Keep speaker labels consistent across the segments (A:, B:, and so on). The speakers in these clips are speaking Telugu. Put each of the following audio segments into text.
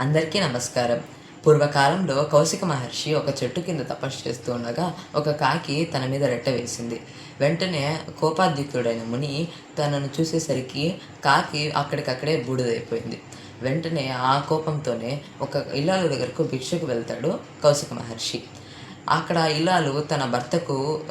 A: అందరికీ నమస్కారం. పూర్వకాలంలో కౌశిక మహర్షి ఒక చెట్టు కింద తపస్సు చేస్తూ ఉండగా ఒక కాకి తన మీద రెట్ట వేసింది. వెంటనే కోపాధిక్యుడైన ముని తనను చూసేసరికి కాకి అక్కడికక్కడే బూడిదైపోయింది. వెంటనే ఆ కోపంతోనే ఒక ఇల్లాల దగ్గరకు భిక్షకు వెళ్తాడు కౌశిక మహర్షి. అక్కడ ఇలాలు తన భర్తకు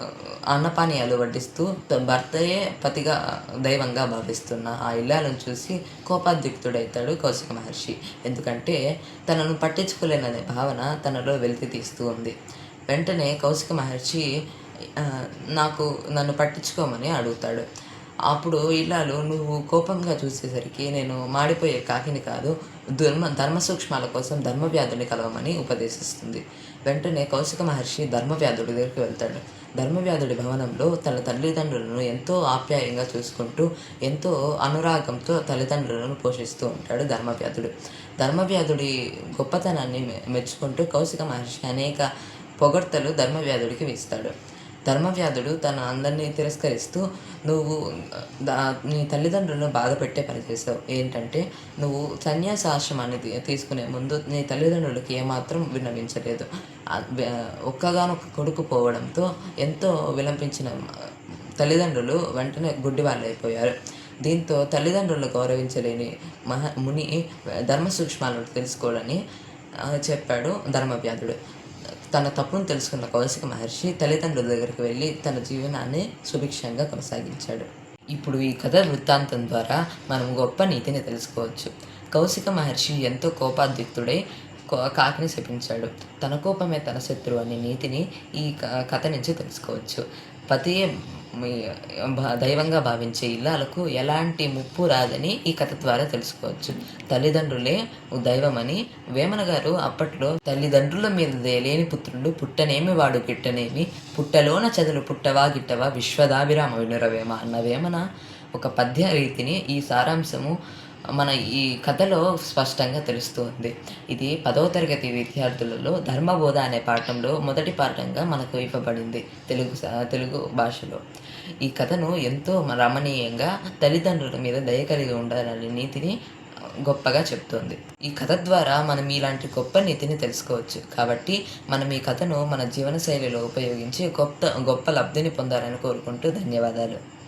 A: అన్నపానీయాలు వడ్డిస్తూ భర్తయే పతిగా దైవంగా భావిస్తున్న ఆ ఇల్లాలను చూసి కోపాధిక్తుడవుతాడు కౌశిక మహర్షి. ఎందుకంటే తనను పట్టించుకోలేననే భావన తనలో వెలికి తీస్తూ ఉంది. వెంటనే కౌశిక మహర్షి నాకు నన్ను పట్టించుకోమని అడుగుతాడు. అప్పుడు ఇల్లాలు నువ్వు కోపంగా చూసేసరికి నేను మాడిపోయే కాకిని కాదు ధర్మ ధర్మ సూక్ష్మాల కోసం ధర్మవ్యాధుని కలవమని ఉపదేశిస్తుంది. వెంటనే కౌశిక మహర్షి ధర్మవ్యాధుడి దగ్గరికి వెళ్తాడు. ధర్మవ్యాధుడి భవనంలో తన తల్లిదండ్రులను ఎంతో ఆప్యాయంగా చూసుకుంటూ ఎంతో అనురాగంతో తల్లిదండ్రులను పోషిస్తూ ఉంటాడు ధర్మవ్యాధుడు. ధర్మవ్యాధుడి గొప్పతనాన్ని మె- మెచ్చుకుంటూ కౌశిక మహర్షి అనేక పొగడ్తలు ధర్మవ్యాధుడికి ఇస్తాడు ధర్మవ్యాధుడు తన అందరినీ తిరస్కరిస్తూ నువ్వు దా నీ తల్లిదండ్రులను బాధ పెట్టే పని ఏంటంటే నువ్వు సన్యాసాశ్రమాన్ని తీ- తీసుకునే ముందు నీ తల్లిదండ్రులకి ఏమాత్రం విన్నవించలేదు. ఒక్కగానొక్క కొడుకు పోవడంతో ఎంతో విలంపించిన తల్లిదండ్రులు వెంటనే గుడ్డివాళ్ళు అయిపోయారు దీంతో తల్లిదండ్రులను గౌరవించలేని మహా ముని ధర్మ సూక్ష్మాలను తెలుసుకోవాలని చెప్పాడు ధర్మవ్యాధుడు. తన తప్పును తెలుసుకున్న కౌశిక మహర్షి తల్లిదండ్రుల దగ్గరికి వెళ్ళి తన జీవనాన్ని సుభిక్షంగా కొనసాగించాడు. ఇప్పుడు ఈ కథ వృత్తాంతం ద్వారా మనం గొప్ప నీతిని తెలుసుకోవచ్చు. కౌశిక మహర్షి ఎంతో కోపాధిక్తుడై కాకిని శపించాడు. తన కోపమే తన శత్రువు అనే నీతిని ఈ క- కథ నుంచి తెలుసుకోవచ్చు. పతియే దైవంగా భావించే ఇల్లాలకు ఎలాంటి ముప్పు రాదని ఈ కథ ద్వారా తెలుసుకోవచ్చు. తల్లిదండ్రులే దైవమని వేమన గారు అప్పట్లో తల్లిదండ్రుల మీద లేని పుత్రుడు పుట్టనేమి వాడు గిట్టనేమి? పుట్టలోన చదులు పుట్టవా గిట్టవా విశ్వదాభిరామ వినురవేమ అన్న వేమన ఒక పద్య రీతిని ఈ సారాంశము మన ఈ కథలో స్పష్టంగా తెలుస్తుంది ఇది పదవ తరగతి విద్యార్థులలో ధర్మబోధ అనే పాఠంలో మొదటి పాఠంగా మనకు ఇవ్వబడింది తెలుగు తెలుగు భాషలో. ఈ కథను ఎంతో రమణీయంగా తల్లిదండ్రుల మీద దయ కలిగి ఉండాలనే నీతిని గొప్పగా చెప్తోంది. ఈ కథ ద్వారా మనం ఇలాంటి గొప్ప నీతిని తెలుసుకోవచ్చు. కాబట్టి మనం ఈ కథను మన జీవన శైలిలో ఉపయోగించి గొప్ప గొప్ప లబ్ధిని పొందాలని కోరుకుంటూ ధన్యవాదాలు.